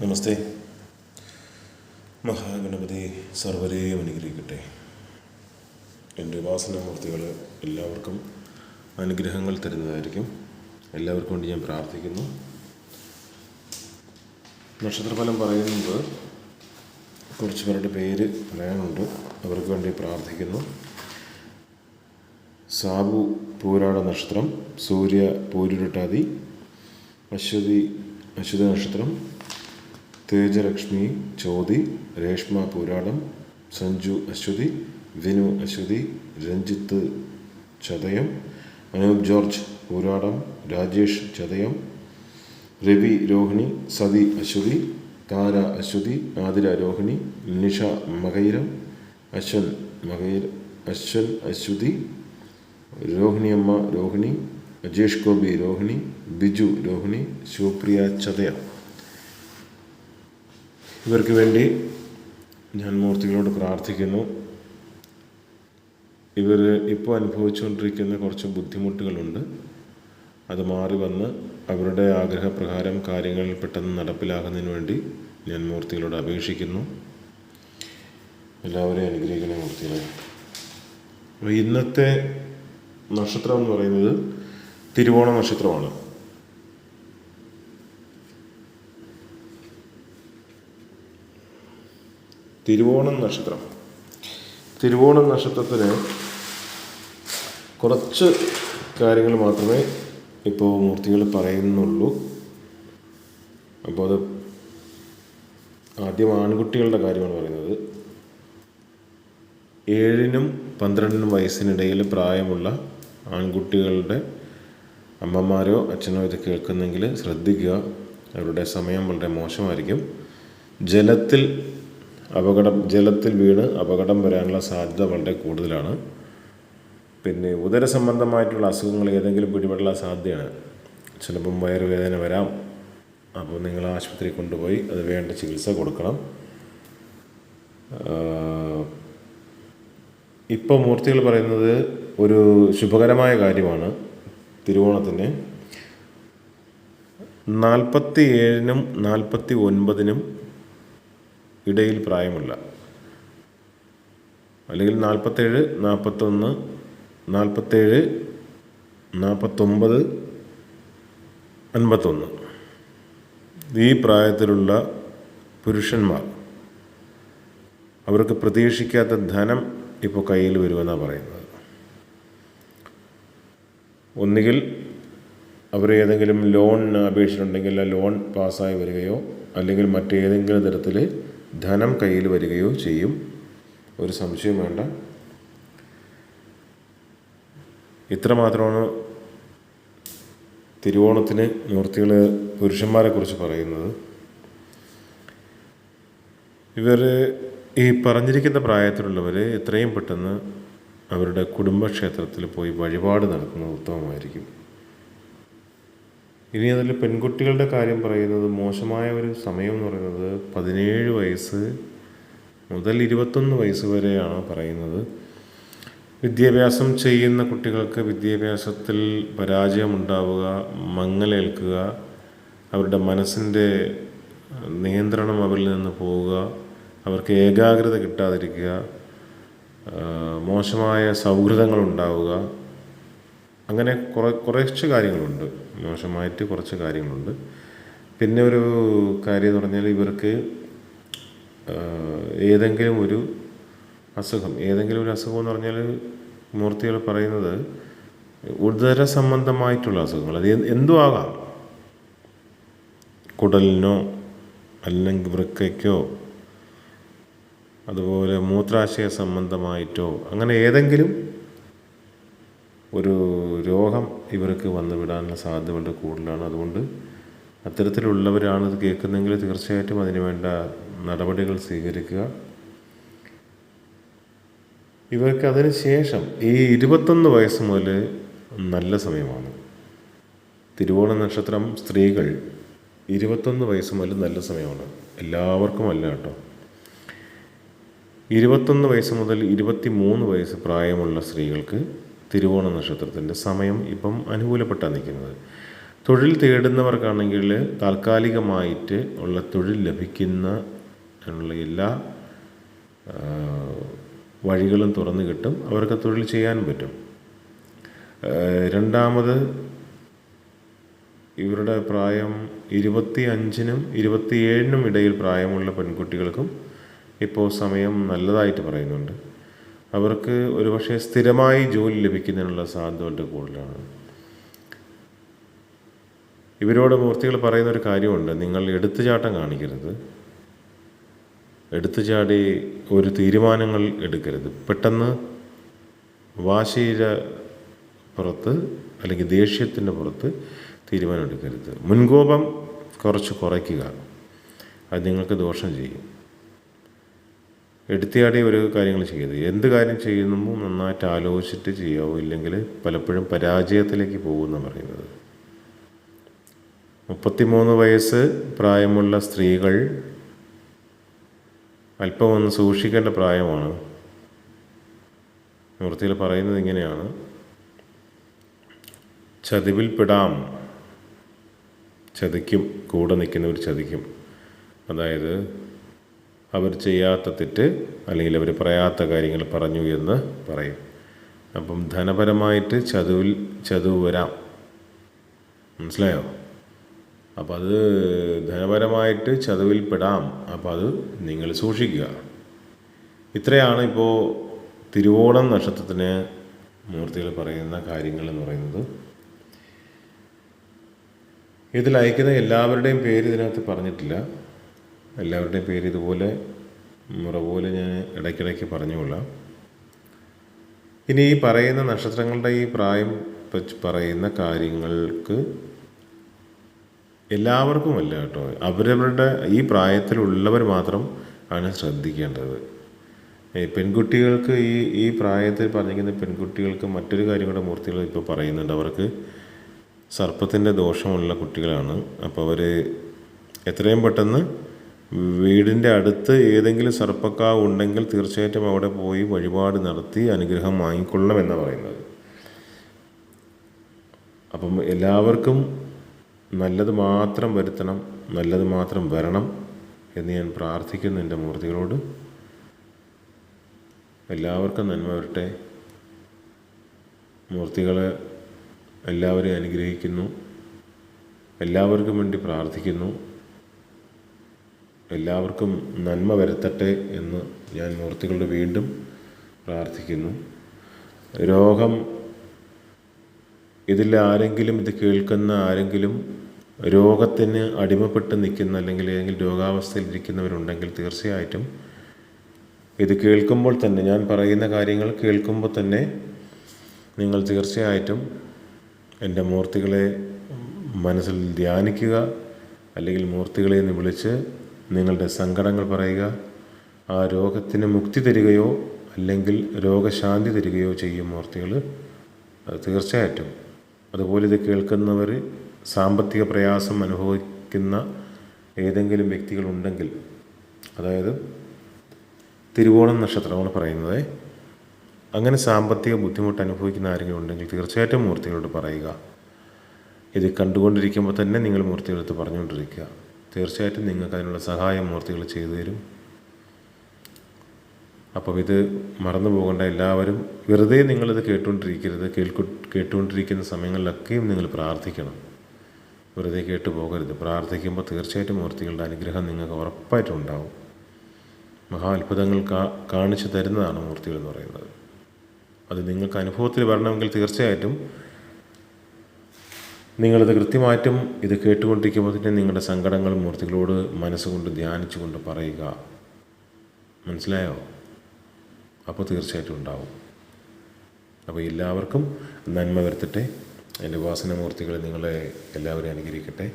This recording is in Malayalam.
നമസ്തേ. മഹാഗണപതി സർവരെയും അനുഗ്രഹിക്കട്ടെ എന്റെ ഉപാസനാമൂർത്തികൾ എല്ലാവർക്കും അനുഗ്രഹങ്ങൾ തരുന്നതായിരിക്കും. എല്ലാവർക്കും വേണ്ടി ഞാൻ പ്രാർത്ഥിക്കുന്നു. നക്ഷത്രഫലം പറയുന്നത് കുറച്ച് പേരുടെ പേര് പറയാനുണ്ട്. അവർക്ക് വേണ്ടി പ്രാർത്ഥിക്കുന്നു. സാബു പൂരാട നക്ഷത്രം സൂര്യ പൂരുരുട്ടാതി അശ്വതി അശ്വതി നക്ഷത്രം തേജലക്ഷ്മി ചോതി രേഷ്മ പൂരാടം സഞ്ജു അശ്വതി വിനു അശ്വതി രഞ്ജിത്ത് ചതയം അനൂപ് ജോർജ് പൂരാടം രാജേഷ് ചതയം രവി രോഹിണി സതി അശ്വതി താര അശ്വതി ആതിര രോഹിണി നിഷ മകൈരം അശ്വൻ മകൈര അശ്വൻ അശ്വതി രോഹിണിയമ്മ രോഹിണി അജേഷ് ഗോപി രോഹിണി ബിജു രോഹിണി ശിവപ്രിയ ചതയ. ഇവർക്ക് വേണ്ടി ഞാൻ മൂർത്തികളോട് പ്രാർത്ഥിക്കുന്നു. ഇവർ ഇപ്പോൾ അനുഭവിച്ചുകൊണ്ടിരിക്കുന്ന കുറച്ച് ബുദ്ധിമുട്ടുകളുണ്ട്. അത് മാറി വന്ന് അവരുടെ ആഗ്രഹപ്രകാരം കാര്യങ്ങൾ പെട്ടെന്ന് നടപ്പിലാക്കുന്നതിന് വേണ്ടി ഞാൻ മൂർത്തികളോട് അപേക്ഷിക്കുന്നു. എല്ലാവരെയും അനുഗ്രഹിക്കുന്ന മൂർത്തികളെ. ഇന്നത്തെ നക്ഷത്രം എന്ന് പറയുന്നത് തിരുവോണ നക്ഷത്രമാണ്. തിരുവോണം നക്ഷത്രം. തിരുവോണം നക്ഷത്രത്തിന് കുറച്ച് കാര്യങ്ങൾ മാത്രമേ ഇപ്പോൾ മൂർത്തികൾ പറയുന്നുള്ളൂ. അപ്പോൾ അത് ആദ്യം ആൺകുട്ടികളുടെ കാര്യമാണ് പറയുന്നത്. ഏഴിനും പന്ത്രണ്ടിനും വയസ്സിനിടയിൽ പ്രായമുള്ള ആൺകുട്ടികളുടെ അമ്മമാരോ അച്ഛനോ ഇത് കേൾക്കുന്നെങ്കിൽ ശ്രദ്ധിക്കുക. അവരുടെ സമയം വളരെ മോശമായിരിക്കും. ജലത്തിൽ അപകടം ജലത്തിൽ വീണ് അപകടം വരാനുള്ള സാധ്യത വളരെ കൂടുതലാണ്. പിന്നെ ഉദര സംബന്ധമായിട്ടുള്ള അസുഖങ്ങൾ ഏതെങ്കിലും പിടിപെടാനുള്ള സാധ്യതയാണ്. ചിലപ്പം വയറുവേദന വരാം. അപ്പോൾ നിങ്ങൾ ആശുപത്രി കൊണ്ടുപോയി അത് വേണ്ട ചികിത്സ കൊടുക്കണം. ഇപ്പോൾ മൂർത്തികൾ പറയുന്നത് ഒരു ശുഭകരമായ കാര്യമാണ് തിരുവോണത്തിന്. നാൽപ്പത്തി ഏഴിനും നാൽപ്പത്തി ഒൻപതിനും ഇടയിൽ പ്രായമുള്ള. അല്ലെങ്കിൽ നാൽപ്പത്തേഴ് നാൽപ്പത്തൊന്ന് നാൽപ്പത്തേഴ് നാൽപ്പത്തൊമ്പത് അൻപത്തൊന്ന്. ഈ പ്രായത്തിലുള്ള പുരുഷന്മാർ അവർക്ക് പ്രതീക്ഷിക്കാത്ത ധനം ഇപ്പോൾ കയ്യിൽ വരുമെന്നാണ് പറയുന്നത്. ഒന്നുകിൽ അവർ ഏതെങ്കിലും ലോണിന് അപേക്ഷിച്ചിട്ടുണ്ടെങ്കിൽ ആ ലോൺ പാസ്സായി വരികയോ അല്ലെങ്കിൽ മറ്റേതെങ്കിലും തരത്തിൽ ധനം കയ്യിൽ വരികയോ ചെയ്യും. ഒരു സംശയം വേണ്ട. ഇത്രമാത്രമാണ് തിരുവോണത്തിന് മൂർത്തികൾ പുരുഷന്മാരെക്കുറിച്ച് പറയുന്നത്. ഇവർ ഈ പറഞ്ഞിരിക്കുന്ന പ്രായത്തിലുള്ളവർ എത്രയും പെട്ടെന്ന് അവരുടെ കുടുംബക്ഷേത്രത്തിൽ പോയി വഴിപാട് നടക്കുന്നത് ഉത്തമമായിരിക്കും. ഇനി അതിൽ പെൺകുട്ടികളുടെ കാര്യം പറയുന്നത് മോശമായ ഒരു സമയം എന്ന് പറയുന്നത് പതിനേഴ് വയസ്സ് മുതൽ ഇരുപത്തൊന്ന് വയസ്സ് വരെയാണ് പറയുന്നത്. വിദ്യാഭ്യാസം ചെയ്യുന്ന കുട്ടികൾക്ക് വിദ്യാഭ്യാസത്തിൽ പരാജയമുണ്ടാവുക മങ്ങലേൽക്കുക അവരുടെ മനസ്സിന്റെ നിയന്ത്രണം അവരിൽ നിന്ന് പോവുക അവർക്ക് ഏകാഗ്രത കിട്ടാതിരിക്കുക മോശമായ സൗഹൃദങ്ങൾ ഉണ്ടാവുക അങ്ങനെ കുറേ കുറച്ച് കാര്യങ്ങളുണ്ട്. മോശമായിട്ട് കുറച്ച് കാര്യങ്ങളുണ്ട്. പിന്നെ ഒരു കാര്യം എന്ന് പറഞ്ഞാൽ ഇവർക്ക് ഏതെങ്കിലും ഒരു അസുഖം ഏതെങ്കിലും ഒരു അസുഖം എന്ന് പറഞ്ഞാൽ മൂർത്തികൾ പറയുന്നത് ഉദര സംബന്ധമായിട്ടുള്ള അസുഖങ്ങൾ. അത് എന്തും ആകാം. കുടലിനോ അല്ലെങ്കിൽ വൃക്കയ്ക്കോ അതുപോലെ മൂത്രാശയ സംബന്ധമായിട്ടോ അങ്ങനെ ഏതെങ്കിലും ഒരു രോഗം ഇവർക്ക് വന്നു വിടാനുള്ള സാധ്യത വളരെ കൂടുതലാണ്. അതുകൊണ്ട് അത്തരത്തിലുള്ളവരാണ് ഇത് കേൾക്കുന്നതെങ്കിൽ തീർച്ചയായിട്ടും അതിന് വേണ്ട നടപടികൾ സ്വീകരിക്കുക. ഇവർക്ക് അതിന് ശേഷം ഈ ഇരുപത്തൊന്ന് വയസ്സ് മുതൽ നല്ല സമയമാണ്. തിരുവോണ നക്ഷത്രം സ്ത്രീകൾ ഇരുപത്തൊന്ന് വയസ്സ് മുതൽ നല്ല സമയമാണ്. എല്ലാവർക്കും അല്ല കേട്ടോ. ഇരുപത്തൊന്ന് വയസ്സ് മുതൽ ഇരുപത്തി മൂന്ന് വയസ്സ് പ്രായമുള്ള സ്ത്രീകൾക്ക് തിരുവോണ നക്ഷത്രത്തിന്റെ സമയം ഇപ്പം അനുകൂലപ്പെട്ടാണ് നിൽക്കുന്നത്. തൊഴിൽ തേടുന്നവർക്കാണെങ്കിൽ താൽക്കാലികമായിട്ട് ഉള്ള തൊഴിൽ ലഭിക്കുന്ന ഉള്ള എല്ലാ വഴികളും തുറന്നു കിട്ടും. അവർക്ക് തൊഴിൽ ചെയ്യാൻ പറ്റും. രണ്ടാമത് ഇവരുടെ പ്രായം ഇരുപത്തി അഞ്ചിനും ഇരുപത്തിയേഴിനും ഇടയിൽ പ്രായമുള്ള പെൺകുട്ടികൾക്കും ഇപ്പോൾ സമയം നല്ലതായിട്ട് പറയുന്നുണ്ട്. അവർക്ക് ഒരുപക്ഷെ സ്ഥിരമായി ജോലി ലഭിക്കുന്നതിനുള്ള സാധ്യത വളരെ കൂടുതലാണ്. ഇവരോട് മൂർത്തികൾ പറയുന്ന ഒരു കാര്യമുണ്ട്. നിങ്ങൾ എടുത്തുചാട്ടം കാണിക്കരുത്. എടുത്തുചാടി ഒരു തീരുമാനങ്ങൾ എടുക്കരുത്. പെട്ടെന്ന് വാശിയുടെ പുറത്ത് അല്ലെങ്കിൽ ദേഷ്യത്തിന്റെ പുറത്ത് തീരുമാനം എടുക്കരുത്. മുൻകോപം കുറച്ച് കുറയ്ക്കുക. അത് നിങ്ങൾക്ക് ദോഷം ചെയ്യും. എടുത്തിയാടി ഒരു കാര്യങ്ങൾ ചെയ്യരുത് എന്ത് കാര്യം ചെയ്യുന്നു നന്നായിട്ട് ആലോചിച്ചിട്ട് ചെയ്യാവൂ? ഇല്ലെങ്കിൽ പലപ്പോഴും പരാജയത്തിലേക്ക് പോകുമെന്ന് പറയുന്നത്. മുപ്പത്തിമൂന്ന് വയസ്സ് പ്രായമുള്ള സ്ത്രീകൾ അല്പം ഒന്ന് സൂക്ഷിക്കേണ്ട പ്രായമാണ്. മൂർത്തിയിൽ പറയുന്നത് ഇങ്ങനെയാണ്. ചതിവിൽ ചതിവിൽപ്പെടാം. ചതിക്കും. കൂടെ നിൽക്കുന്നവർ ചതിക്കും. അതായത് അവർ ചെയ്യാത്ത തെറ്റ് അല്ലെങ്കിൽ അവർ പറയാത്ത കാര്യങ്ങൾ പറഞ്ഞു എന്ന് പറയും. അപ്പം ധനപരമായിട്ട് ചതുവിൽ ചതുവ് വരാം. മനസ്സിലായോ? അപ്പം അത് ധനപരമായിട്ട് ചതുവിൽപ്പെടാം അപ്പം അത് നിങ്ങൾ സൂക്ഷിക്കുക. ഇത്രയാണ് ഇപ്പോൾ തിരുവോണം നക്ഷത്രത്തിന് മൂർത്തികൾ പറയുന്ന കാര്യങ്ങൾ എന്ന് പറയുന്നത്. ഇതിൽ അയക്കുന്ന എല്ലാവരുടെയും പേര് ഇതിനകത്ത് പറഞ്ഞിട്ടില്ല. എല്ലാവരുടെയും പേര് ഇതുപോലെ മുറ പോലെ ഞാൻ ഇടയ്ക്കിടയ്ക്ക് പറഞ്ഞുകൊള്ളാം. ഇനി ഈ പറയുന്ന നക്ഷത്രങ്ങളുടെ ഈ പ്രായം വെച്ച് പറയുന്ന കാര്യങ്ങൾക്ക് എല്ലാവർക്കുമല്ല കേട്ടോ. അവരവരുടെ ഈ പ്രായത്തിലുള്ളവർ മാത്രം ആണ് ശ്രദ്ധിക്കേണ്ടത്. പെൺകുട്ടികൾക്ക് ഈ ഈ പ്രായത്തിൽ പറഞ്ഞിരിക്കുന്ന പെൺകുട്ടികൾക്ക് മറ്റൊരു കാര്യം കൂടെ മൂർത്തികൾ ഇപ്പോൾ പറയുന്നുണ്ട്. അവർക്ക് സർപ്പത്തിന്റെ ദോഷമുള്ള കുട്ടികളാണ്. അപ്പോൾ അവർ എത്രയും പെട്ടെന്ന് വീടിന്റെ അടുത്ത് ഏതെങ്കിലും സർപ്പക്കാവ് ഉണ്ടെങ്കിൽ തീർച്ചയായിട്ടും അവിടെ പോയി വഴിപാട് നടത്തി അനുഗ്രഹം വാങ്ങിക്കൊള്ളണം എന്നാണ് പറയുന്നത്. അപ്പം എല്ലാവർക്കും നല്ലത് മാത്രം വരുത്തണം നല്ലത് മാത്രം വരണം എന്ന് ഞാൻ പ്രാർത്ഥിക്കുന്നു എന്റെ മൂർത്തികളോട്. എല്ലാവർക്കും നന്മ വരട്ടെ. മൂർത്തികളെ എല്ലാവരെയും അനുഗ്രഹിക്കുന്നു. എല്ലാവർക്കും വേണ്ടി പ്രാർത്ഥിക്കുന്നു. എല്ലാവർക്കും നന്മ വരുത്തട്ടെ എന്ന് ഞാൻ മൂർത്തികളുടെ വീണ്ടും പ്രാർത്ഥിക്കുന്നു. രോഗം ഇതിൽ ആരെങ്കിലും ഇത് കേൾക്കുന്ന ആരെങ്കിലും രോഗത്തിന് അടിമപ്പെട്ട് നിൽക്കുന്ന അല്ലെങ്കിൽ ഏതെങ്കിലും രോഗാവസ്ഥയിൽ ഇരിക്കുന്നവരുണ്ടെങ്കിൽ തീർച്ചയായിട്ടും ഇത് കേൾക്കുമ്പോൾ തന്നെ ഞാൻ പറയുന്ന കാര്യങ്ങൾ കേൾക്കുമ്പോൾ തന്നെ നിങ്ങൾ തീർച്ചയായിട്ടും എന്റെ മൂർത്തികളെ മനസ്സിൽ ധ്യാനിക്കുക അല്ലെങ്കിൽ മൂർത്തികളെ എന്ന് വിളിച്ച് നിങ്ങളുടെ സങ്കടങ്ങൾ പറയുക ആ രോഗത്തിന് മുക്തി തരികയോ അല്ലെങ്കിൽ രോഗശാന്തി തരികയോ ചെയ്യും മൂർത്തികൾ. തീർച്ചയായിട്ടും. അതുപോലെ ഇത് കേൾക്കുന്നവർ സാമ്പത്തിക പ്രയാസം അനുഭവിക്കുന്ന ഏതെങ്കിലും വ്യക്തികളുണ്ടെങ്കിൽ അതായത് തിരുവോണം നക്ഷത്രമാണ് പറയുന്നത്. അങ്ങനെ സാമ്പത്തിക ബുദ്ധിമുട്ട് അനുഭവിക്കുന്ന ആരെങ്കിലും ഉണ്ടെങ്കിൽ തീർച്ചയായിട്ടും മൂർത്തികളോട് പറയുക. ഇത് കണ്ടുകൊണ്ടിരിക്കുമ്പോൾ തന്നെ നിങ്ങൾ മൂർത്തികളെടുത്ത് പറഞ്ഞുകൊണ്ടിരിക്കുക. തീർച്ചയായിട്ടും നിങ്ങൾക്ക് അതിനുള്ള സഹായം മൂർത്തികൾ ചെയ്തു തരും. അപ്പം ഇത് മറന്നു പോകേണ്ട. എല്ലാവരും വെറുതെ നിങ്ങളിത് കേട്ടുകൊണ്ടിരിക്കരുത്. കേൾക്കു കേട്ടുകൊണ്ടിരിക്കുന്ന സമയങ്ങളിലൊക്കെയും നിങ്ങൾ പ്രാർത്ഥിക്കണം. വെറുതെ കേട്ടു പോകരുത്. പ്രാർത്ഥിക്കുമ്പോൾ തീർച്ചയായിട്ടും മൂർത്തികളുടെ അനുഗ്രഹം നിങ്ങൾക്ക് ഉറപ്പായിട്ടും ഉണ്ടാവും. മഹാ അത്ഭുതങ്ങൾ കാണിച്ചു തരുന്നതാണ് മൂർത്തികൾ എന്ന് പറയുന്നത്. അത് നിങ്ങൾക്ക് അനുഭവത്തിൽ വരണമെങ്കിൽ തീർച്ചയായിട്ടും നിങ്ങളിത് കൃത്യമായിട്ടും ഇത് കേട്ടുകൊണ്ടിരിക്കുമ്പോൾ തന്നെ നിങ്ങളുടെ സങ്കടങ്ങൾ മൂർത്തികളോട് മനസ്സുകൊണ്ട് ധ്യാനിച്ചുകൊണ്ട് പറയുക. മനസ്സിലായോ? അപ്പോൾ തീർച്ചയായിട്ടും ഉണ്ടാവും. അപ്പോൾ എല്ലാവർക്കും നന്മ വരുത്തട്ടെ. എന്റെ വാസനമൂർത്തികൾ നിങ്ങളെ എല്ലാവരെയും അനുഗ്രഹിക്കട്ടെ.